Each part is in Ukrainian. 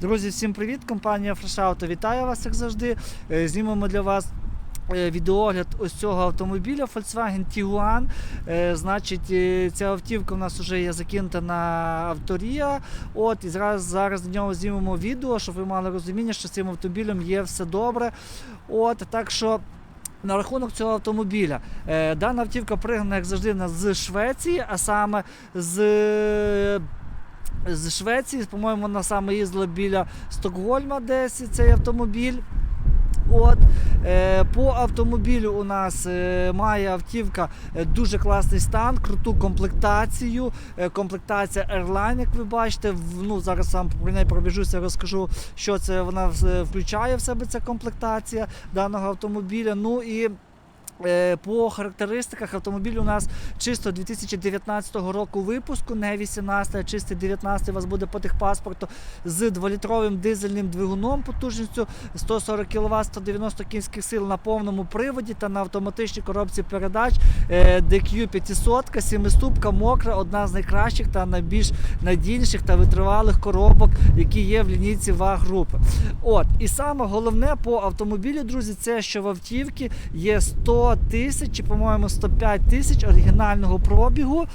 Друзі, всім привіт! Компанія Auto вітає вас, як завжди. Е, Знімемо для вас. е, Відеогляд ось цього автомобіля Volkswagen Tiguan. Е, значить, ця автівка у нас вже є закинута на авторія. От, і зараз, зараз на нього знімемо відео, щоб ви мали розуміння, що з цим автомобілем є все добре. От, так що. На рахунок цього автомобіля. Дана автівка пригнана, як завжди, з Швеції, а саме з з Швеції, по-моєму, вона саме їздила біля Стокгольма, десь цей автомобіль. От, е, по автомобілю у нас е, має автівка е, дуже класний стан, круту комплектацію. Комплектація Airline, як ви бачите. Ну, зараз сам про неї пробіжуся, розкажу, що це вона включає в себе ця комплектація даного автомобіля. Ну і По характеристиках автомобіль у нас чисто 2019 року випуску, не 18, а чистий 19 у вас буде по техпаспорту з 2-літровим дизельним двигуном потужністю 140 кВт, 190 кінських сил на повному приводі та на автоматичній коробці передач е, DQ 500, 7-ступка, мокра, одна з найкращих та найбільш надійніших та витривалих коробок, які є в лінійці ВАГ групи. От, і саме головне по автомобілю, друзі, це що в автівці є 100 тисяч, чи, по-моєму, 105 тисяч оригінального пробігу.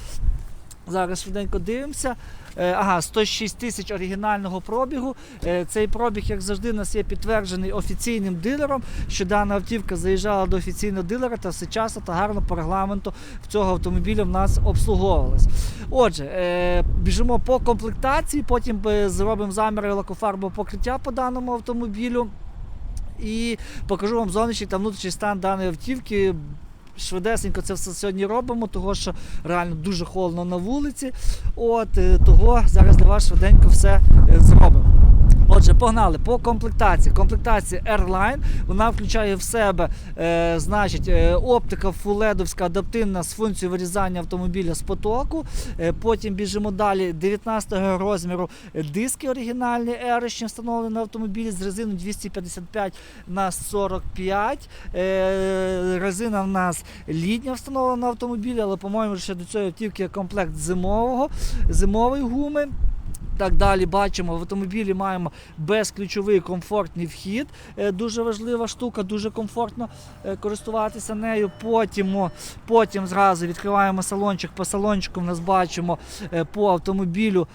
Зараз швиденько дивимося. Е, Ага, 106 тисяч оригінального пробігу. Е, Цей пробіг, як завжди, у нас є підтверджений офіційним дилером, що дана автівка заїжджала до офіційного дилера та все часто та гарно по регламенту в цього автомобіля в нас обслуговувалась. Отже, е, біжимо по комплектації, потім зробимо заміри лакофарбового покриття по даному автомобілю. І покажу вам зовнішній та внутрішній стан даної автівки. Швидесенько це все сьогодні робимо, тому що реально дуже холодно на вулиці. От е, того зараз для вас швиденько все е, зробимо. Отже, погнали по комплектації. Комплектація Airline, вона включає в себе е, значить, е, оптика фуледовська адаптивна з функцією вирізання автомобіля з потоку. Е, потім біжимо далі 19 розміру диски оригінальні ерочні встановлені на автомобілі з резиною 255 на 45. Е, резина в нас літня встановлена на автомобілі, але, по-моєму, ще до цієї автівки є комплект зимового, зимової гуми. Так далі бачимо, в автомобілі маємо безключовий комфортний вхід. Е, Дуже важлива штука, дуже комфортно е, користуватися нею. Потім, потім зразу відкриваємо салончик. По салончику в нас бачимо е, по автомобілю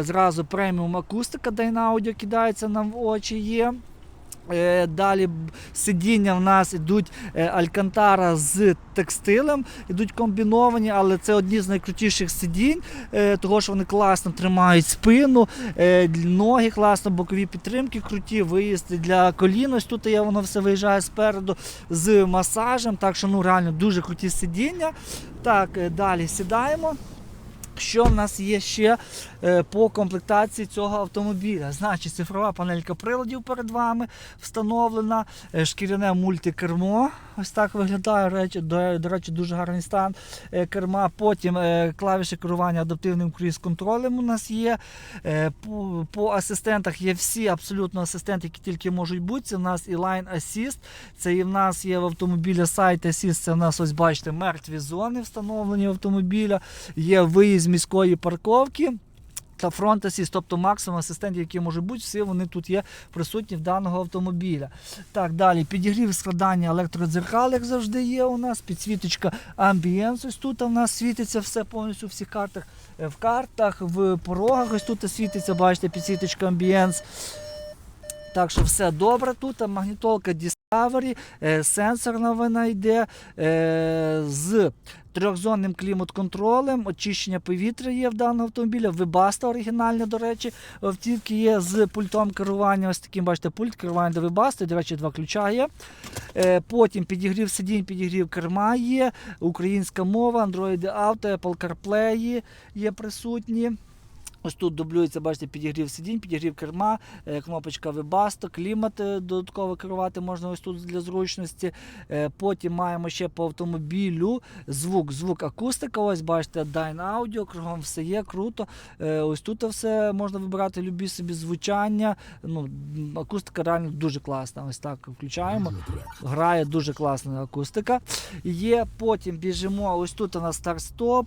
зразу преміум акустика Dynaaudio кидається нам в очі є. Е, Далі сидіння в нас йдуть е, алькантара з текстилем, йдуть комбіновані, але це одні з найкрутіших сидінь, е, того що вони класно тримають спину, ноги класно, бокові підтримки круті, виїзд для колін. Тут є, воно все виїжджає спереду з масажем. Так що ну реально дуже круті сидіння. Так, далі сідаємо. Що в нас є ще е, по комплектації цього автомобіля? Значить, цифрова панелька приладів перед вами встановлена, е, шкіряне мультикермо. Ось так виглядає. Речі, до, до речі, дуже гарний стан е, керма. Потім клавіші керування адаптивним круїз-контролем у нас є. По, по асистентах є всі абсолютно асистенти, які тільки можуть бути. Це в нас і Line Assist, це і в нас є в автомобілі Site Assist, це в нас ось бачите мертві зони встановлені в автомобіля. Є виїзд з міської парковки. Та фронт асіст, тобто максимум асистентів, які можуть бути, всі вони тут є присутні в даного автомобіля. Так, далі підігрів складання електродзеркал, як завжди є у нас. Підсвіточка Ambience, ось тут у нас світиться все повністю в всіх картах. Е, В картах, в порогах ось тут світиться, бачите, підсвіточка Ambience. Так що все добре тут. Магнітолка Discovery, е, сенсорна вона йде е, з трьохзонним клімат-контролем, очищення повітря є в даного автомобіля, вибаста оригінальна, до речі, в автівці є з пультом керування. Ось таким, бачите, пульт керування до вибасти, до речі, два ключа є. Е, Потім підігрів сидінь, підігрів керма є, українська мова, Android Auto, Apple CarPlay є присутні. Ось тут дублюється, бачите, підігрів сидінь, підігрів керма, е, кнопочка Webasto, клімат е, додатково керувати можна ось тут для зручності. Е, Потім маємо ще по автомобілю звук, звук акустика. Ось бачите, Dyne Audio, кругом все є, круто. Ось тут все можна вибирати любі собі звучання. Ну, акустика реально дуже класна. Ось так включаємо. Грає дуже класна акустика. Є, потім біжимо. Ось тут у нас старт-стоп,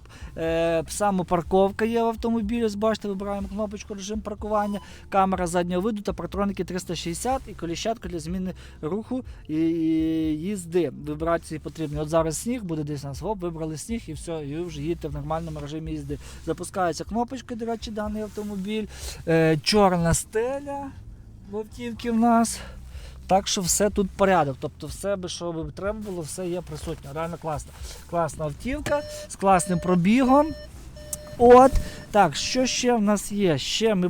самопарковка є в автомобілі. Бачите, вибираємо кнопочку режим паркування, камера заднього виду та партроники 360 і коліщатка для зміни руху і, і їзди. Вібрації потрібні. От зараз сніг буде десь у нас, хоп, вибрали сніг і все, і ви вже їдете в нормальному режимі їзди. Запускається кнопочка, до речі, даний автомобіль. Е, чорна стеля в автівці в нас. Так що все тут порядок. Тобто все, що треба було, все є присутнє. Реально класно. Класна автівка з класним пробігом. От. Так, що ще в нас є? Ще ми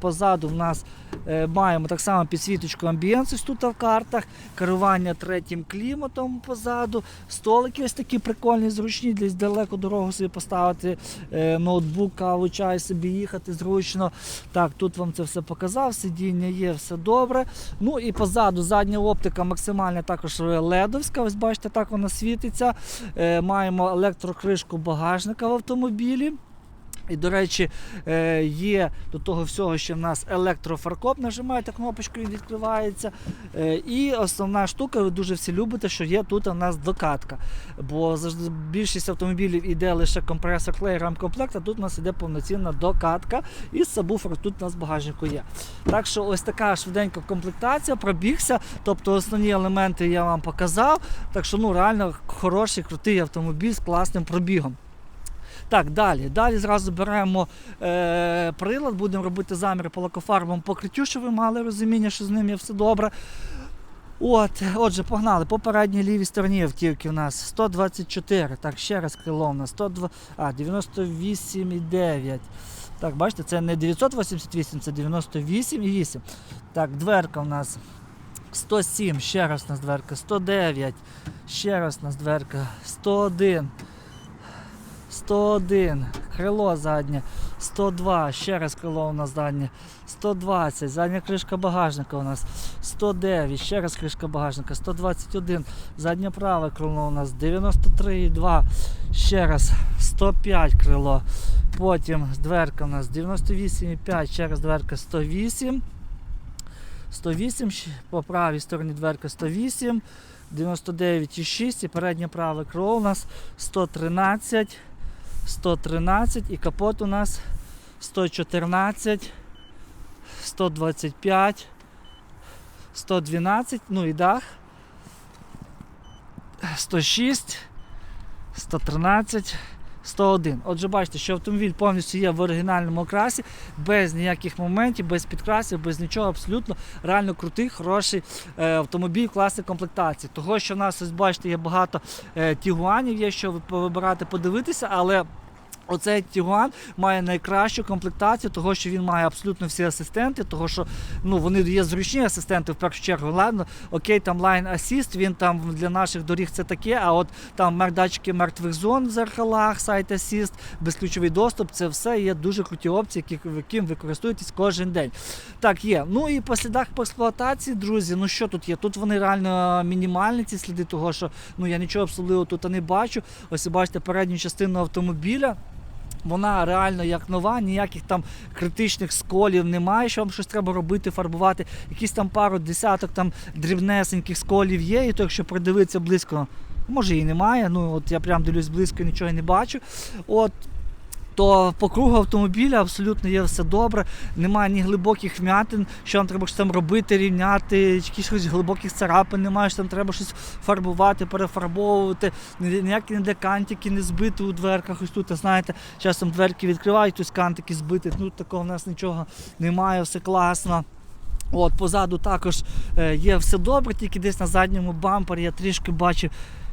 позаду в нас е, маємо так само підсвіточку амбієнсу тут в картах, керування третім кліматом позаду, столики ось такі прикольні, зручні, десь далеко дорогу собі поставити, е, ноутбук, каву, чай собі їхати зручно. Так, тут вам це все показав, сидіння є, все добре. Ну і позаду задня оптика максимальна також ледовська. Ось бачите, так вона світиться. Е, маємо електрокришку багажника в автомобілі. І, до речі, е, є до того всього, що в нас електрофаркоп, нажимаєте кнопочку, він відкривається. Е, І основна штука, ви дуже всі любите, що є тут у нас докатка. Бо більшість автомобілів іде лише компресор клей, рамкомплект, а тут у нас іде повноцінна докатка. І сабвуфер тут у нас в багажнику є. Так що ось така швиденька комплектація, пробігся. Тобто основні елементи я вам показав. Так що ну реально хороший, крутий автомобіль з класним пробігом. Так, далі. Далі зразу беремо е, прилад, будемо робити заміри по лакофарбовому покриттю, щоб ви мали розуміння, що з ним є все добре. От, отже, погнали. По передній лівій стороні автівки у нас 124. Так, ще раз крило у нас 102, а, 98,9. Так, бачите, це не 988, це 98,8. Так, дверка у нас 107, ще раз у нас дверка, 109, ще раз у нас дверка, 101. 101, крило заднє, 102, ще раз крило у нас заднє, 120, задня кришка багажника у нас, 109, ще раз кришка багажника, 121, заднє праве крило у нас, 93,2, ще раз, 105 крило, потім дверка у нас. 98,5, ще раз дверка. 108, 108, по правій стороні дверка. 108, 99,6 і переднє праве крило у нас. 113, 113 і капот у нас 114, 125, 112, ну і дах. 106, 113, 101. Отже, бачите, що автомобіль повністю є в оригінальному окрасі, без ніяких моментів, без підкрасів, без нічого, абсолютно реально крутий, хороший е, автомобіль класної комплектації. Того, що в нас, ось бачите, є багато е, тігуанів, є що ви- повибирати, подивитися, але. Оцей Тігуан має найкращу комплектацію, того що він має абсолютно всі асистенти, того що ну вони є зручні асистенти в першу чергу. Ладно, окей, там Line Assist, він там для наших доріг це таке. А от там мер- датчики мертвих зон в зеркалах, Site Assist, безключовий доступ, це все є дуже круті опції, які яким ви користуєтесь кожен день. Так, є. Ну і по слідах по експлуатації, друзі, ну що тут є? Тут вони реально мінімальні, ці сліди, того що ну я нічого особливого тут не бачу. Ось бачите передню частину автомобіля. Вона реально як нова, ніяких там критичних сколів немає, що вам щось треба робити, фарбувати. Якісь там пару десяток там дрібнесеньких сколів є, і то якщо придивитися близько, може і немає. Ну от я прям дивлюсь близько, нічого не бачу. От то по кругу автомобіля абсолютно є все добре, немає ні глибоких вмятин, що вам треба щось там робити, рівняти, якихось глибоких царапин немає, що там треба щось фарбувати, перефарбовувати, ні- ніякі ніде кантики не збити у дверках. Ось тут, знаєте, часом дверки відкривають, ось кантики збити. Ну такого в нас нічого немає, все класно. От, позаду також е, є все добре, тільки десь на задньому бампері я трішки бачив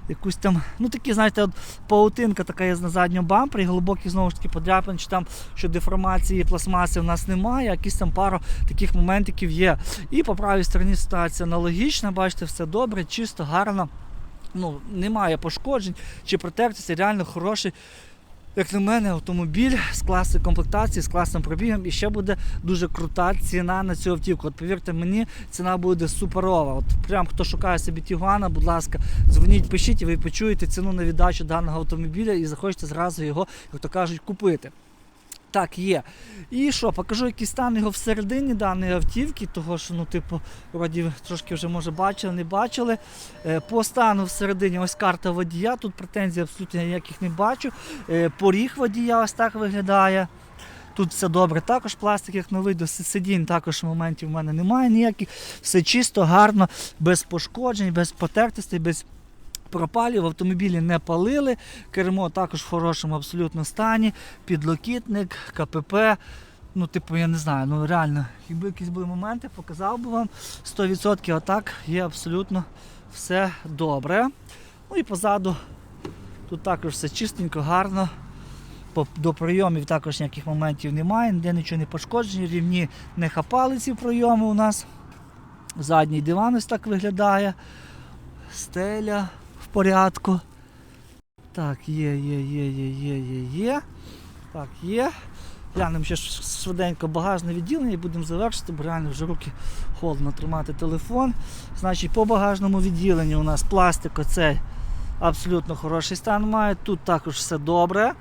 якусь там, ну такі, знаєте, от паутинка така є на задньому бампері, глибокі знову ж таки подряпини, чи там що деформації пластмаси в нас немає, якісь там пару таких моментиків є. І по правій стороні ситуація аналогічна, бачите, все добре, чисто, гарно. Ну, немає пошкоджень чи протертості, реально хороший. Як на мене, автомобіль з класної комплектації, з класним пробігом, і ще буде дуже крута ціна на цю автівку. От повірте мені, ціна буде суперова. От прям хто шукає собі Тігуана, будь ласка, дзвоніть, пишіть, і ви почуєте ціну на віддачу даного автомобіля і захочете зразу його, як то кажуть, купити. Так, є. І що, покажу, який стан його всередині даної автівки, того що, ну, типу, вроді трошки вже може бачили, не бачили. Е, По стану всередині ось карта водія, тут претензій абсолютно ніяких не бачу. Е, Поріг водія ось так виглядає. Тут все добре. Також пластик, як новий, до сидінь також моментів в мене немає ніяких. Все чисто, гарно, без пошкоджень, без потертостей, без пропалів. В автомобілі не палили. Кермо також в хорошому абсолютно стані. Підлокітник, КПП. Ну, типу, я не знаю, ну реально, якби якісь були моменти, показав би вам 100% а так є абсолютно все добре. Ну і позаду тут також все чистенько, гарно. До прийомів також ніяких моментів немає, ніде нічого не пошкоджені, рівні не хапали ці прийоми у нас. Задній диван ось так виглядає. Стеля порядку. Так, є, є, є, є, є, є, є. Так, є. Глянемо ще швиденько багажне відділення і будемо завершити, бо реально вже руки холодно тримати телефон. Значить, по багажному відділенню у нас пластик оцей абсолютно хороший стан має. Тут також все добре.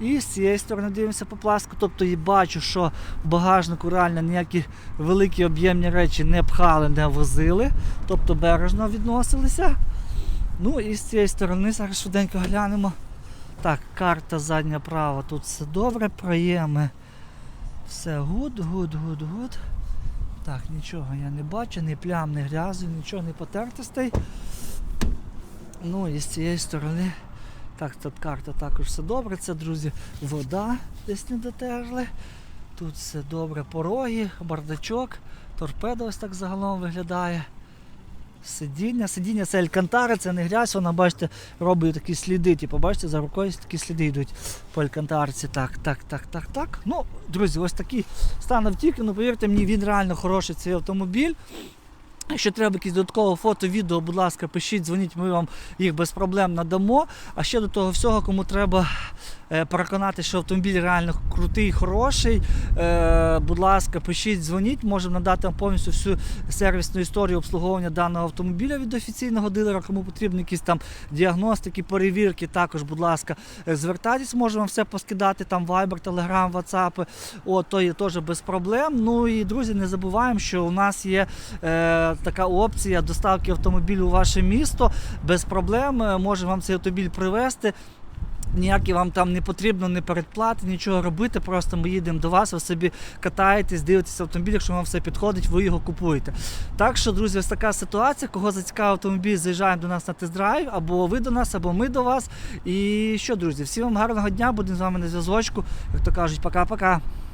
І з цієї сторони дивимося по пластику. Тобто і бачу, що в багажнику реально ніякі великі об'ємні речі не пхали, не возили. Тобто бережно відносилися. Ну і з цієї сторони зараз швиденько глянемо. Так, карта задня права, тут все добре, проєми. Все гуд, гуд, гуд, гуд. Так, нічого я не бачу, ні плям, ні грязу, нічого не потертостей. Ну і з цієї сторони. Так, тут карта також все добре. Це, друзі, вода десь не дотерли. Тут все добре, пороги, бардачок, торпеда ось так загалом виглядає. Сидіння, сидіння це алькантара, це не грязь, вона, бачите, робить такі сліди. Типу, бачите, за рукою такі сліди йдуть по алькантарці. Так, так, так, так, так. Ну, друзі, ось такий стан автівки. Ну, повірте мені, він реально хороший цей автомобіль. Якщо треба якісь додаткове фото, відео, будь ласка, пишіть, дзвоніть, ми вам їх без проблем надамо. А ще до того всього, кому треба переконати, що автомобіль реально крутий, хороший, е, будь ласка, пишіть, дзвоніть, можемо надати вам повністю всю сервісну історію обслуговування даного автомобіля від офіційного дилера. Кому потрібні якісь там діагностики, перевірки, також, будь ласка, е, звертайтесь, можемо все поскидати, там Viber, Telegram, WhatsApp, От, то є теж без проблем. Ну і друзі, не забуваємо, що у нас є е, така опція доставки автомобілю у ваше місто без проблем. Е, Можемо вам цей автомобіль привезти. Ніякі вам там не потрібно не передплати, нічого робити. Просто ми їдемо до вас, ви собі катаєтесь, дивитесь автомобіль, якщо вам все підходить, ви його купуєте. Так що, друзі, ось така ситуація. Кого зацікавив автомобіль, заїжджаємо до нас на тест-драйв, або ви до нас, або ми до вас. І що, друзі, всім вам гарного дня, будемо з вами на зв'язочку. Як то кажуть, пока-пока.